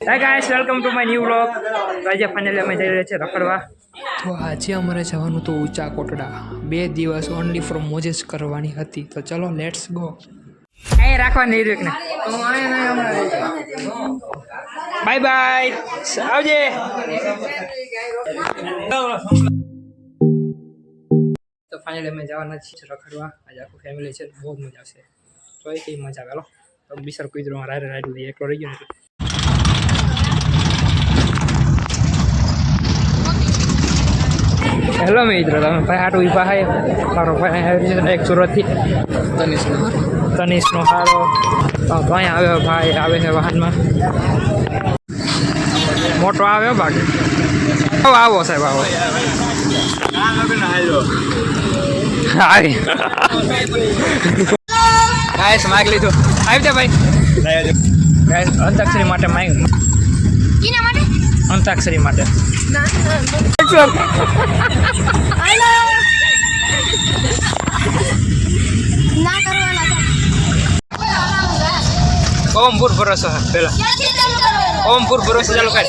Hi guys welcome to my new vlog આજે finally અમે જઈ રહ્યા છીએ રખડવા. તો આજે અમારે જવાનું તો ઊંચા કોટડા. બે દિવસ ઓનલી ફોર મોજેસ કરવાની હતી. તો ચલો લેટ્સ ગો અહીં રાખવાની ને બાય બાય આવજે. તો ફાઇનલી અમે જવાના છીએ રખડવા. આજે આખું ફેમિલી છે બહુ જ મજા આવશે. તો એ કઈ મજા આવે લો તો બિસર કુદરો રાઈડ રાયડે એકલો રહી ગયો ને એટલે. હેલો મિત્રો. તમે ભાઈ હાટું ઈ પાસે મારો ભાઈ આવી છે એક સુરતથી. તનિષનો હારો. તો ભાઈ આવ્યો ભાઈ આવે છે વાહનમાં. મોટો આવ્યો બાકી. આવો સાહેબ આવો. આવી ગાયસ માગ લીધું. આવી જા ભાઈ. ગાયસ અંતાક્ષરી માટે માગ કિના માટે? અંતાક્ષરી માટે. ઓમ પૂર ભરોસો હે પેલા ઓમ પૂર ભરોસો ચાલુ કર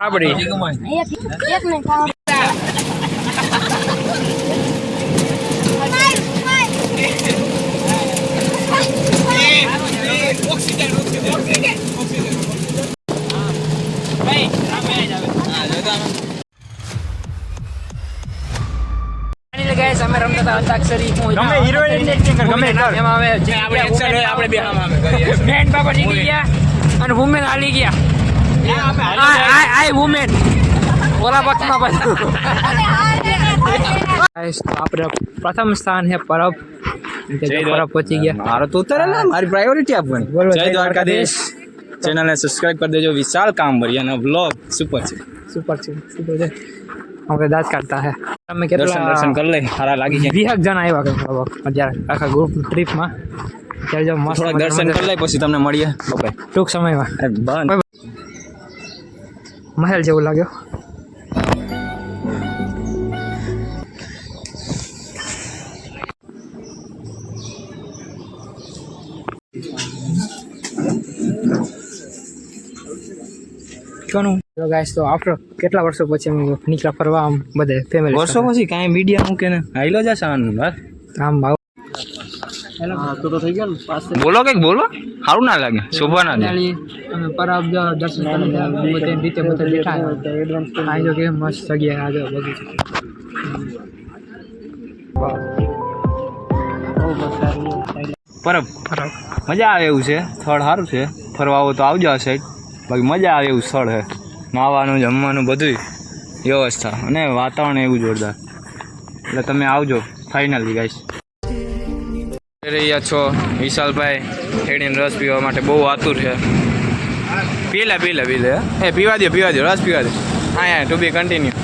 આપડી એક એક મિનિટ ગાઈસ અમે રમતા હતા અંતાક્ષરી હું ગમે heroine ની કર, ગમે કર. એમાં અમે જે આપણે action હોય, આપણે બે આમ આમ કરીએ. મેન બાબા જીતી ગયા અને વુમેન હાલી ગયા. આ આ વુમેન ઓલા પક્ષમાં પાછું આપણે પ્રથમ સ્થાન છે પરબ. પરબ પહોંચી ગયા. મારો તો ઉતરે ને મારી પ્રાયોરિટી આપવાની. બોલો, જય દ્વારકાધીશ. ચેનલને સબસ્ક્રાઇબ કરી દેજો. વિશાલ કામબરી અને વ્લોગ સુપર છે. સુપર છે સુપર છે. આપણે દાંત કાઢતા હે. તમે કેટલા દર્શન કરી લઈ. સારા લાગી છે વીસ જણા આવ્યા કે અત્યારે આખા ગ્રુપ ટ્રીપમાં ત્યારે જો મસ્ત થોડા દર્શન કરી લઈ પછી તમને મળીએ. ઓકે ટૂંક સમયમાં. બન મહેલ જેવું લાગ્યો. કોનું ગાઈસ તો આફ્ટર કેટલા વર્ષો પછી અમે નીકળ્યા ફરવા આમ બધે ફેમિલી વર્ષો પછી કાંઈ મીડિયા મૂકે ને. હાઈલો જશે આનું બસ. આમ ભાવ બોલો કંઈક બોલો. સારું ના લાગે શોભા ના લાગે. અમે પરબ જો દર્શન કરીને બધે રીતે બધે બેઠા આ કે મસ્ત જગ્યા આજે બધું. પરબ. ફરક મજા આવે એવું છે. સ્થળ સારું છે. ફરવા આવો તો આવજો આ સાઈડ બાકી મજા આવે એવું સ્થળ છે નાવાનું જમવાનું બધું વ્યવસ્થા અને વાતાવરણ એવું જોરદાર. એટલે તમે આવજો ફાઇનલી ગાઈશ રહ્યા છો વિશાલભાઈ, હેડીને રસ પીવા માટે. બહુ આતુર છે. પીલા, પીલે પીલે. એ પીવા દો પીવા દો રસ પીવા દો હા યાર ટુ બી કન્ટિન્યુ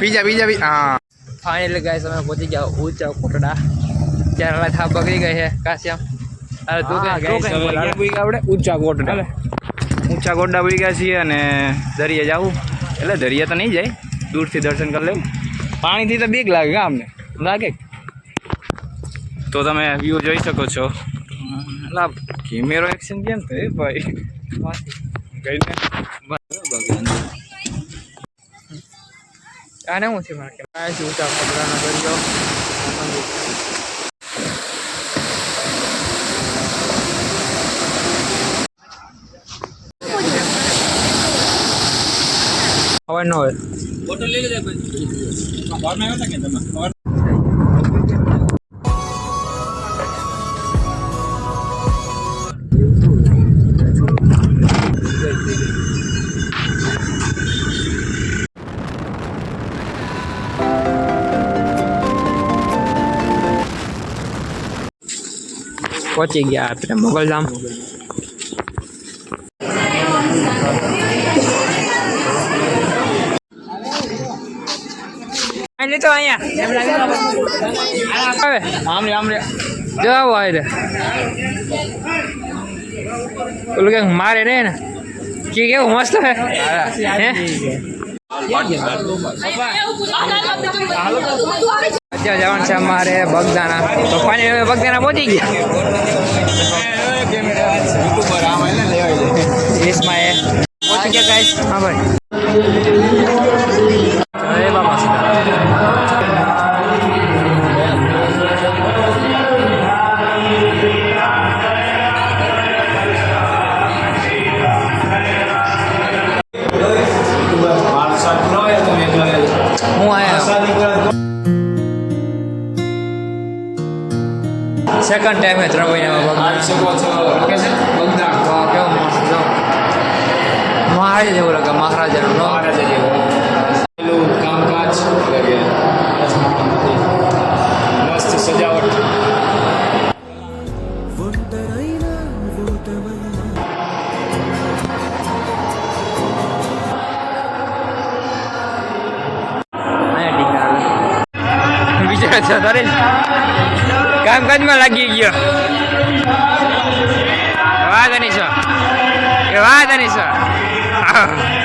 બીજા બીજા બી હા. ફાઇનલી ગાઈસ અમે પહોંચી ગયા ઊંચા કોટડા. ત્યારે થાપ બગડી ગઈ છે, કાશ્યામ. આપણે ઊંચા ગોડા ઊંચા ગોડા પૂઈ ગયા છીએ અને દરિયા જવું. એટલે દરિયા તો નહીં જાય. દૂરથી દર્શન કરી લેવું. પાણીથી તો બીક લાગે અમને? લાગે? તો તમે વ્યૂ જોઈ શકો છો. લા કેમેરો એક્શન કેમ થાય ભાઈ? આને હું છે મારે? ઊંચા કોટડાનો દરિયો. હવે ન હોય. પહોંચી ગયા આપણે મોગલધામ. અહીં તો અહીંયા આમ રે આમ રે જો આવો ઓલું કે મારે રે ને કે કેવું મસ્ત હે અત્યારે જવાનું છે અમારે બગદાણા તો અમે બગદાણા પહોંચી ગયા દેશમાં એ પહોંચી ગયા ગાઈસ હા ભાઈ સેકન્ડ ટાઈમ ત્રણ મહિનામાં બગદાણા કે છે? બગદાણા. વાહ કેવો મસ્ત જો. મહારાજા જેવું લાગે મહારાજાનું નો કામકાજ. મસ્ત સજાવટ. વિચાર છે કામકાજમાં લાગી ગયો. વાહ નહીં છો. એ વાત નહીં છો.